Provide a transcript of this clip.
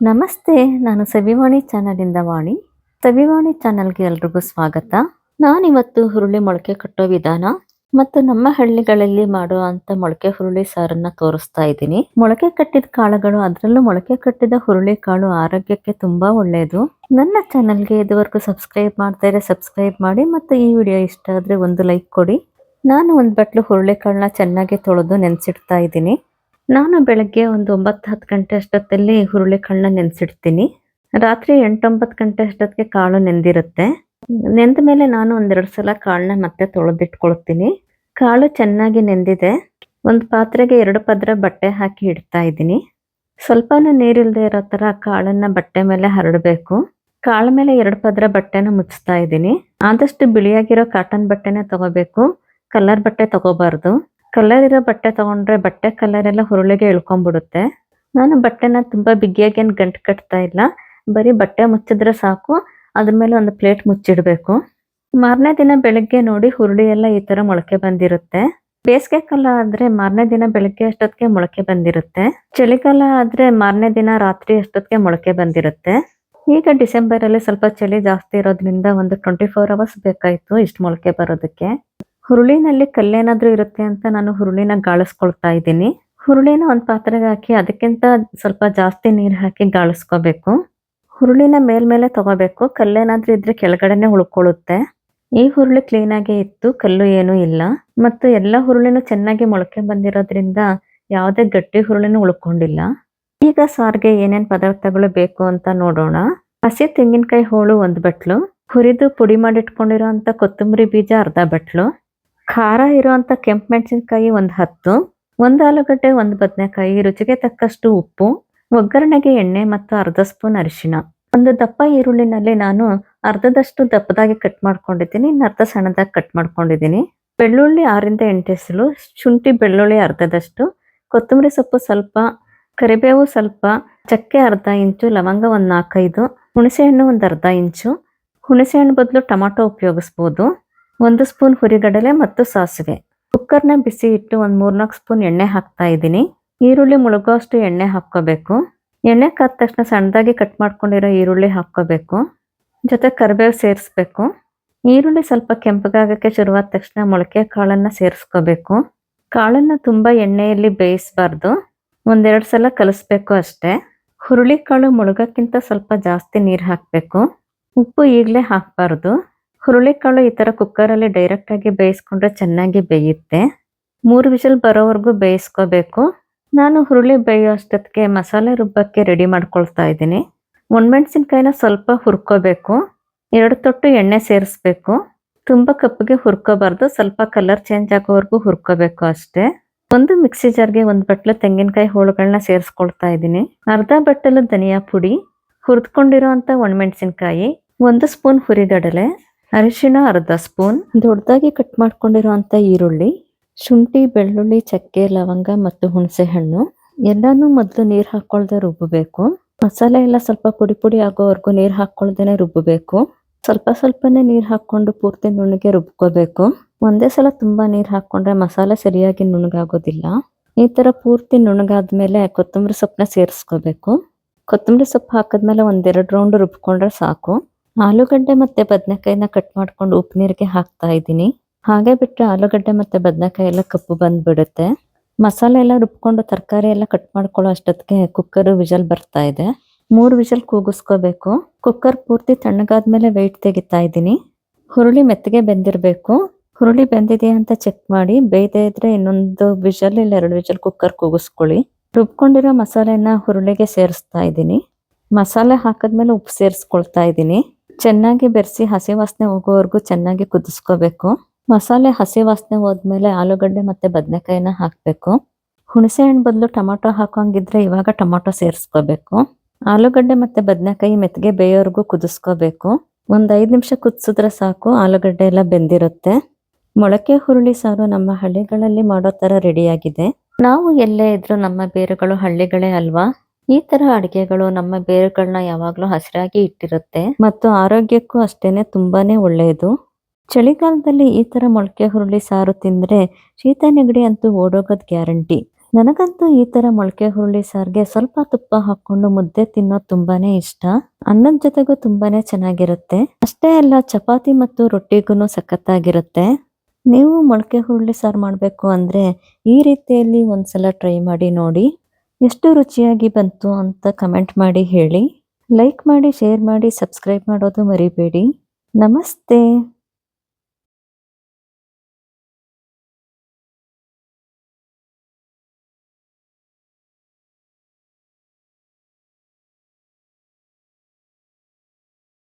ನಮಸ್ತೆ, ನಾನು ಸವಿವಾಣಿ ಚಾನಲಿಂದ ವಾಣಿ. ಸವಿವಾಣಿ ಚಾನಲ್ಗೆ ಎಲ್ರಿಗೂ ಸ್ವಾಗತ. ನಾನಿವತ್ತು ಹುರುಳಿ ಮೊಳಕೆ ಕಟ್ಟೋ ವಿಧಾನ ಮತ್ತು ನಮ್ಮ ಹಳ್ಳಿಗಳಲ್ಲಿ ಮಾಡುವಂತ ಮೊಳಕೆ ಹುರುಳಿ ಸಾರನ್ನ ತೋರಿಸ್ತಾ ಇದ್ದೀನಿ. ಮೊಳಕೆ ಕಟ್ಟಿದ ಕಾಳುಗಳು, ಅದರಲ್ಲೂ ಮೊಳಕೆ ಕಟ್ಟಿದ ಹುರುಳಿ ಕಾಳು ಆರೋಗ್ಯಕ್ಕೆ ತುಂಬಾ ಒಳ್ಳೆಯದು ನನ್ನ ಚಾನಲ್ಗೆ ಇದುವರೆಗೂ ಸಬ್ಸ್ಕ್ರೈಬ್ ಮಾಡ್ತಾ ಇದ್ರೆ ಸಬ್ಸ್ಕ್ರೈಬ್ ಮಾಡಿ ಮತ್ತು ಈ ವಿಡಿಯೋ ಇಷ್ಟ ಆದ್ರೆ ಒಂದು ಲೈಕ್ ಕೊಡಿ. ನಾನು ಒಂದು ಬಟ್ಲು ಹುರುಳಿಕಾಳನ್ನ ಚೆನ್ನಾಗಿ ತೊಳೆದು ನೆನೆಸಿಡ್ತಾ ಇದ್ದೀನಿ. ನಾನು ಬೆಳಗ್ಗೆ ಒಂದು ಒಂಬತ್ತು ಹತ್ತು ಗಂಟೆ ಅಷ್ಟೊತ್ತಲ್ಲಿ ಹುರುಳಿಕಾಳನ್ನ ನೆನೆಸಿಡ್ತೀನಿ. ರಾತ್ರಿ ಎಂಟೊಂಬತ್ತು ಗಂಟೆ ಅಷ್ಟೊತ್ತಿಗೆ ಕಾಳು ನೆಂದಿರುತ್ತೆ. ನೆಂದ ಮೇಲೆ ನಾನು ಒಂದೆರಡು ಸಲ ಕಾಳನ್ನ ಮತ್ತೆ ತೊಳೆದಿಟ್ಕೊಳ್ತೀನಿ. ಕಾಳು ಚೆನ್ನಾಗಿ ನೆಂದಿದೆ. ಒಂದು ಪಾತ್ರೆಗೆ ಎರಡು ಪದ್ರ ಬಟ್ಟೆ ಹಾಕಿ ಇಡ್ತಾ ಇದ್ದೀನಿ. ಸ್ವಲ್ಪನೂ ನೀರಿಲ್ಲದೆ ಇರೋ ಥರ ಕಾಳನ್ನ ಬಟ್ಟೆ ಮೇಲೆ ಹರಡಬೇಕು. ಕಾಳ ಮೇಲೆ ಎರಡು ಪದ್ರ ಬಟ್ಟೆನ ಮುಚ್ತಾ ಇದ್ದೀನಿ. ಆದಷ್ಟು ಬಿಳಿಯಾಗಿರೋ ಕಾಟನ್ ಬಟ್ಟೆನೇ ತಗೋಬೇಕು. ಕಲರ್ ಬಟ್ಟೆ ತಗೋಬಾರ್ದು. ಕಲರ್ ಇರೋ ಬಟ್ಟೆ ತಗೊಂಡ್ರೆ ಬಟ್ಟೆ ಕಲರ್ ಎಲ್ಲ ಹುರುಳಿಗೆ ಇಳ್ಕೊಂಡ್ಬಿಡುತ್ತೆ ನಾನು ಬಟ್ಟೆನ ತುಂಬಾ ಬಿಗಿಯಾಗಿ ಏನು ಗಂಟು ಕಟ್ತಾ ಇಲ್ಲ. ಬರೀ ಬಟ್ಟೆ ಮುಚ್ಚಿದ್ರೆ ಸಾಕು, ಅದ್ರ ಮೇಲೆ ಒಂದು ಪ್ಲೇಟ್ ಮುಚ್ಚಿಡ್ಬೇಕು. ಮಾರನೇ ದಿನ ಬೆಳಗ್ಗೆ ನೋಡಿ ಹುರುಳಿ ಎಲ್ಲ ಈ ತರ ಮೊಳಕೆ ಬಂದಿರುತ್ತೆ. ಬೇಸಿಗೆ ಕಾಲ ಆದ್ರೆ ಮಾರನೇ ದಿನ ಬೆಳಗ್ಗೆ ಅಷ್ಟೊತ್ತಿಗೆ ಮೊಳಕೆ ಬಂದಿರುತ್ತೆ. ಚಳಿಗಾಲ ಆದ್ರೆ ಮಾರನೇ ದಿನ ರಾತ್ರಿ ಅಷ್ಟೊತ್ತಿಗೆ ಮೊಳಕೆ ಬಂದಿರುತ್ತೆ. ಈಗ ಡಿಸೆಂಬರ್ ಅಲ್ಲಿ ಸ್ವಲ್ಪ ಚಳಿ ಜಾಸ್ತಿ ಇರೋದ್ರಿಂದ ಒಂದು ಟ್ವೆಂಟಿ ಫೋರ್ ಅವರ್ಸ್ ಬೇಕಾಯ್ತು ಇಷ್ಟು ಮೊಳಕೆ ಬರೋದಕ್ಕೆ. ಹುರುಳಿನಲ್ಲಿ ಕಲ್ಲೇನಾದರೂ ಇರುತ್ತೆ ಅಂತ ನಾನು ಹುರುಳಿನ ಗಾಳಿಸ್ಕೊಳ್ತಾ ಇದ್ದೀನಿ. ಹುರುಳಿನ ಒಂದು ಪಾತ್ರೆಗೆ ಹಾಕಿ ಅದಕ್ಕಿಂತ ಸ್ವಲ್ಪ ಜಾಸ್ತಿ ನೀರು ಹಾಕಿ ಗಾಳಿಸ್ಕೋಬೇಕು. ಹುರುಳಿನ ಮೇಲ್ಮೇಲೆ ತಗೋಬೇಕು. ಕಲ್ಲೇನಾದ್ರೂ ಇದ್ರೆ ಕೆಳಗಡೆನೆ ಉಳ್ಕೊಳ್ಳುತ್ತೆ. ಈ ಹುರುಳಿ ಕ್ಲೀನಾಗಿ ಇತ್ತು. ಕಲ್ಲು ಏನೂ ಇಲ್ಲ. ಮತ್ತು ಎಲ್ಲ ಹುರುಳಿನೂ ಚೆನ್ನಾಗಿ ಮೊಳಕೆ ಬಂದಿರೋದ್ರಿಂದ ಯಾವುದೇ ಗಟ್ಟಿ ಹುರುಳಿನೂ ಉಳ್ಕೊಂಡಿಲ್ಲ. ಈಗ ಸಾರ್ಗೆ ಏನೇನ್ ಪದಾರ್ಥಗಳು ಬೇಕು ಅಂತ ನೋಡೋಣ. ಹಸಿ ತೆಂಗಿನಕಾಯಿ ಹೋಳು ಒಂದು ಬಟ್ಲು. ಹುರಿದು ಪುಡಿ ಮಾಡಿಟ್ಕೊಂಡಿರೋ ಅಂತ ಕೊತ್ತಂಬರಿ ಬೀಜ ಅರ್ಧ ಬಟ್ಲು. ಖಾರ ಇರುವಂತ ಕೆಂಪು ಮೆಣಸಿನಕಾಯಿ ಒಂದು ಹತ್ತು, ಒಂದು ಆಲೂಗಡ್ಡೆ ಒಂದು ಬದನೆಕಾಯಿ, ರುಚಿಗೆ ತಕ್ಕಷ್ಟು ಉಪ್ಪು, ಒಗ್ಗರಣೆಗೆ ಎಣ್ಣೆ ಮತ್ತು ಅರ್ಧ ಸ್ಪೂನ್ ಅರಿಶಿನ ಒಂದು ದಪ್ಪ ಈರುಳ್ಳಿನಲ್ಲಿ ನಾನು ಅರ್ಧದಷ್ಟು ದಪ್ಪದಾಗಿ ಕಟ್ ಮಾಡ್ಕೊಂಡಿದ್ದೀನಿ, ಇನ್ನು ಅರ್ಧ ಸಣ್ಣದಾಗಿ ಕಟ್ ಮಾಡ್ಕೊಂಡಿದ್ದೀನಿ. ಬೆಳ್ಳುಳ್ಳಿ ಆರಿಂದ ಹೆಸಲು ಶುಂಠಿ ಬೆಳ್ಳುಳ್ಳಿ ಅರ್ಧದಷ್ಟು, ಕೊತ್ತಂಬರಿ ಸೊಪ್ಪು ಸ್ವಲ್ಪ, ಕರಿಬೇವು ಸ್ವಲ್ಪ, ಚಕ್ಕೆ ಅರ್ಧ ಇಂಚು, ಲವಂಗ ಒಂದು ನಾಲ್ಕೈದು, ಹುಣಸೆಹಣ್ಣು ಒಂದು ಅರ್ಧ ಇಂಚು. ಹುಣಸೆಹಣ್ಣು ಬದಲು ಟೊಮಾಟೊ ಉಪಯೋಗಿಸ್ಬೋದು. ಒಂದು ಸ್ಪೂನ್ ಹುರಿಗಡಲೆ ಮತ್ತು ಸಾಸಿವೆ. ಕುಕ್ಕರ್ನ ಬಿಸಿ ಇಟ್ಟು ಒಂದು ಮೂರ್ನಾಲ್ಕು ಸ್ಪೂನ್ ಎಣ್ಣೆ ಹಾಕ್ತಾ ಇದ್ದೀನಿ. ಈರುಳ್ಳಿ ಮುಳುಗೋಷ್ಟು ಎಣ್ಣೆ ಹಾಕ್ಕೋಬೇಕು. ಎಣ್ಣೆ ಕಾದ ತಕ್ಷಣ ಸಣ್ಣದಾಗಿ ಕಟ್ ಮಾಡ್ಕೊಂಡಿರೋ ಈರುಳ್ಳಿ ಹಾಕ್ಕೋಬೇಕು. ಜೊತೆ ಕರಿಬೇವು ಸೇರಿಸ್ಬೇಕು. ಈರುಳ್ಳಿ ಸ್ವಲ್ಪ ಕೆಂಪಗಾಗಕ್ಕೆ ಶುರುವಾದ ತಕ್ಷಣ ಮೊಳಕೆ ಕಾಳನ್ನ ಸೇರಿಸ್ಕೋಬೇಕು. ಕಾಳನ್ನ ತುಂಬಾ ಎಣ್ಣೆಯಲ್ಲಿ ಬೇಯಿಸಬಾರ್ದು. ಒಂದೆರಡು ಸಲ ಕಲಿಸ್ಬೇಕು ಅಷ್ಟೇ. ಹುರುಳಿ ಕಾಳು ಮುಳುಗಕ್ಕಿಂತ ಸ್ವಲ್ಪ ಜಾಸ್ತಿ ನೀರು ಹಾಕಬೇಕು. ಉಪ್ಪು ಈಗಲೇ ಹಾಕಬಾರ್ದು. ಹುರುಳಿಕಾಳು ಈ ಥರ ಕುಕ್ಕರಲ್ಲಿ ಡೈರೆಕ್ಟಾಗಿ ಬೇಯಿಸ್ಕೊಂಡ್ರೆ ಚೆನ್ನಾಗಿ ಬೇಯುತ್ತೆ. ಮೂರು ವಿಷಲ್ ಬರೋವರೆಗೂ ಬೇಯಿಸ್ಕೋಬೇಕು. ನಾನು ಹುರುಳಿ ಬೇಯೋ ಅಷ್ಟೊತ್ತಿಗೆ ಮಸಾಲೆ ರುಬ್ಬಕ್ಕೆ ರೆಡಿ ಮಾಡ್ಕೊಳ್ತಾ ಇದ್ದೀನಿ. ಒಣಮೆಣಸಿನ್ಕಾಯಿನ ಸ್ವಲ್ಪ ಹುರ್ಕೋಬೇಕು. ಎರಡು ತೊಟ್ಟು ಎಣ್ಣೆ ಸೇರಿಸ್ಬೇಕು. ತುಂಬ ಕಪ್ಪಿಗೆ ಹುರ್ಕೋಬಾರ್ದು. ಸ್ವಲ್ಪ ಕಲರ್ ಚೇಂಜ್ ಆಗೋವರೆಗೂ ಹುರ್ಕೋಬೇಕು ಅಷ್ಟೇ. ಒಂದು ಮಿಕ್ಸಿ ಜಾರ್ಗೆ ಒಂದು ಬಟ್ಲು ತೆಂಗಿನಕಾಯಿ ಹೋಳುಗಳನ್ನ ಸೇರಿಸ್ಕೊಳ್ತಾ ಇದ್ದೀನಿ. ಅರ್ಧ ಬಟ್ಟಲು ಧನಿಯಾ ಪುಡಿ ಹುರಿದ್ಕೊಂಡಿರೋ ಅಂಥ ಒಣಮೆಣಸಿನ್ಕಾಯಿ, ಒಂದು ಸ್ಪೂನ್ ಹುರಿಗಡಲೆ ಅರಿಶಿಣ ಅರ್ಧ ಸ್ಪೂನ್. ದೊಡ್ಡದಾಗಿ ಕಟ್ ಮಾಡ್ಕೊಂಡಿರುವಂತ ಈರುಳ್ಳಿ, ಶುಂಠಿ, ಬೆಳ್ಳುಳ್ಳಿ, ಚಕ್ಕೆ, ಲವಂಗ ಮತ್ತು ಹುಣಸೆ ಹಣ್ಣು ಎಲ್ಲಾನು ಮೊದಲು ನೀರ್ ಹಾಕೊಳ್ದೆ ರುಬ್ಬಬೇಕು. ಮಸಾಲೆ ಎಲ್ಲ ಸ್ವಲ್ಪ ಪುಡಿ ಪುಡಿ ಆಗೋವರೆಗೂ ನೀರ್ ಹಾಕೊಳ್ದೇನೆ ರುಬ್ಬಬೇಕು. ಸ್ವಲ್ಪ ಸ್ವಲ್ಪನೇ ನೀರ್ ಹಾಕೊಂಡು ಪೂರ್ತಿ ನುಣ್ಣಗೆ ರುಬ್ಕೋಬೇಕು. ಒಂದೇ ಸಲ ತುಂಬಾ ನೀರ್ ಹಾಕೊಂಡ್ರೆ ಮಸಾಲೆ ಸರಿಯಾಗಿ ನುಣ್ಣಗಾಗೋದಿಲ್ಲ. ಈ ತರ ಪೂರ್ತಿ ನುಣ್ಣಗಾದ್ಮೇಲೆ ಕೊತ್ತಂಬರಿ ಸೊಪ್ಪನ್ನ ಸೇರಿಸ್ಕೋಬೇಕು. ಕೊತ್ತಂಬರಿ ಸೊಪ್ಪು ಹಾಕಿದ್ಮೇಲೆ ಒಂದೆರಡು ರೌಂಡ್ ರುಬ್ಕೊಂಡ್ರೆ ಸಾಕು. ಆಲೂಗಡ್ಡೆ ಮತ್ತೆ ಬದನೆಕಾಯಿನ ಕಟ್ ಮಾಡ್ಕೊಂಡು ಉಪ್ಪು ನೀರಿಗೆ ಹಾಕ್ತಾ ಇದ್ದೀನಿ. ಹಾಗೆ ಬಿಟ್ಟರೆ ಆಲೂಗಡ್ಡೆ ಮತ್ತೆ ಬದನೆಕಾಯಿ ಎಲ್ಲ ಕಪ್ಪು ಬಂದ್ಬಿಡುತ್ತೆ. ಮಸಾಲೆ ಎಲ್ಲ ರುಬ್ಕೊಂಡು ತರಕಾರಿ ಎಲ್ಲ ಕಟ್ ಮಾಡ್ಕೊಳ್ಳೋ ಅಷ್ಟೊತ್ತಿಗೆ ಕುಕ್ಕರ್ ವಿಜಲ್ ಬರ್ತಾ ಇದೆ. ಮೂರು ವಿಜಲ್ ಕೂಗಿಸ್ಕೋಬೇಕು. ಕುಕ್ಕರ್ ಪೂರ್ತಿ ತಣ್ಣಗಾದ್ಮೇಲೆ ವೆಯ್ಟ್ ತೆಗಿತಾ ಇದ್ದೀನಿ. ಹುರುಳಿ ಮೆತ್ತಗೆ ಬೆಂದಿರಬೇಕು. ಹುರುಳಿ ಬೆಂದಿದೆ ಅಂತ ಚೆಕ್ ಮಾಡಿ. ಬೇಯ್ದೆ ಇದ್ರೆ ಇನ್ನೊಂದು ವಿಜಲ್ ಇಲ್ಲ ಎರಡು ವಿಜಲ್ ಕುಕ್ಕರ್ ಕೂಗಿಸ್ಕೊಳ್ಳಿ. ರುಬ್ಕೊಂಡಿರೋ ಮಸಾಲೆನ ಹುರುಳಿಗೆ ಸೇರಿಸ್ತಾ ಇದ್ದೀನಿ. ಮಸಾಲೆ ಹಾಕಿದ್ಮೇಲೆ ಉಪ್ಪು ಸೇರಿಸ್ಕೊಳ್ತಾ ಇದ್ದೀನಿ. ಚೆನ್ನಾಗಿ ಬೆರೆಸಿ ಹಸಿ ವಾಸನೆ ಹೋಗೋವರೆಗೂ ಚೆನ್ನಾಗಿ ಕುದಿಸ್ಕೋಬೇಕು. ಮಸಾಲೆ ಹಸಿ ವಾಸನೆ ಹೋದ್ಮೇಲೆ ಆಲೂಗಡ್ಡೆ ಮತ್ತೆ ಬದನೆಕಾಯಿನ ಹಾಕಬೇಕು. ಹುಣಸೆ ಹಣ್ಣು ಬದಲು ಟೊಮಾಟೊ ಹಾಕೋಂಗಿದ್ರೆ ಇವಾಗ ಟೊಮಾಟೊ ಸೇರಿಸ್ಕೋಬೇಕು. ಆಲೂಗಡ್ಡೆ ಮತ್ತೆ ಬದನೆಕಾಯಿ ಮೆತ್ತಗೆ ಬೇಯೋವರೆಗೂ ಕುದಿಸ್ಕೋಬೇಕು. ಒಂದ್ ಐದು ನಿಮಿಷ ಕುದಿಸಿದ್ರೆ ಸಾಕು, ಆಲೂಗಡ್ಡೆ ಎಲ್ಲ ಬೆಂದಿರುತ್ತೆ. ಮೊಳಕೆ ಹುರುಳಿ ಸಾರು ನಮ್ಮ ಹಳ್ಳಿಗಳಲ್ಲಿ ಮಾಡೋ ತರ ರೆಡಿಯಾಗಿದೆ. ನಾವು ಎಲ್ಲೇ ಇದ್ರೂ ನಮ್ಮ ಬೇರುಗಳು ಹಳ್ಳಿಗಳೇ ಅಲ್ವಾ? ಈ ತರ ಅಡಿಗೆಗಳು ನಮ್ಮ ಬೇರುಗಳನ್ನ ಯಾವಾಗ್ಲೂ ಹಸಿರಾಗಿ ಇಟ್ಟಿರುತ್ತೆ ಮತ್ತು ಆರೋಗ್ಯಕ್ಕೂ ಅಷ್ಟೇನೆ ತುಂಬಾನೇ ಒಳ್ಳೆಯದು. ಚಳಿಗಾಲದಲ್ಲಿ ಈ ತರ ಮೊಳಕೆ ಹುರುಳಿ ಸಾರು ತಿಂದ್ರೆ ಶೀತ ನೆಗಡಿ ಅಂತೂ ಓಡೋಗೋದ್ ಗ್ಯಾರಂಟಿ. ನನಗಂತೂ ಈ ತರ ಮೊಳಕೆ ಹುರುಳಿ ಸಾರ್ಗೆ ಸ್ವಲ್ಪ ತುಪ್ಪ ಹಾಕೊಂಡು ಮುದ್ದೆ ತಿನ್ನೋ ತುಂಬಾನೇ ಇಷ್ಟ. ಅನ್ನದ ಜೊತೆಗೂ ತುಂಬಾನೇ ಚೆನ್ನಾಗಿರುತ್ತೆ. ಅಷ್ಟೇ ಅಲ್ಲ, ಚಪಾತಿ ಮತ್ತು ರೊಟ್ಟಿಗೂ ಸಖತ್ತಾಗಿರುತ್ತೆ. ನೀವು ಮೊಳಕೆ ಹುರುಳಿ ಸಾರು ಮಾಡಬೇಕು ಅಂದ್ರೆ ಈ ರೀತಿಯಲ್ಲಿ ಒಂದ್ಸಲ ಟ್ರೈ ಮಾಡಿ ನೋಡಿ. ಎಷ್ಟು ರುಚಿಯಾಗಿ ಬಂತು ಅಂತ ಕಮೆಂಟ್ ಮಾಡಿ ಹೇಳಿ. ಲೈಕ್ ಮಾಡಿ, ಶೇರ್ ಮಾಡಿ, ಸಬ್ಸ್ಕ್ರೈಬ್ ಮಾಡೋದು ಮರಿಬೇಡಿ. ನಮಸ್ತೆ.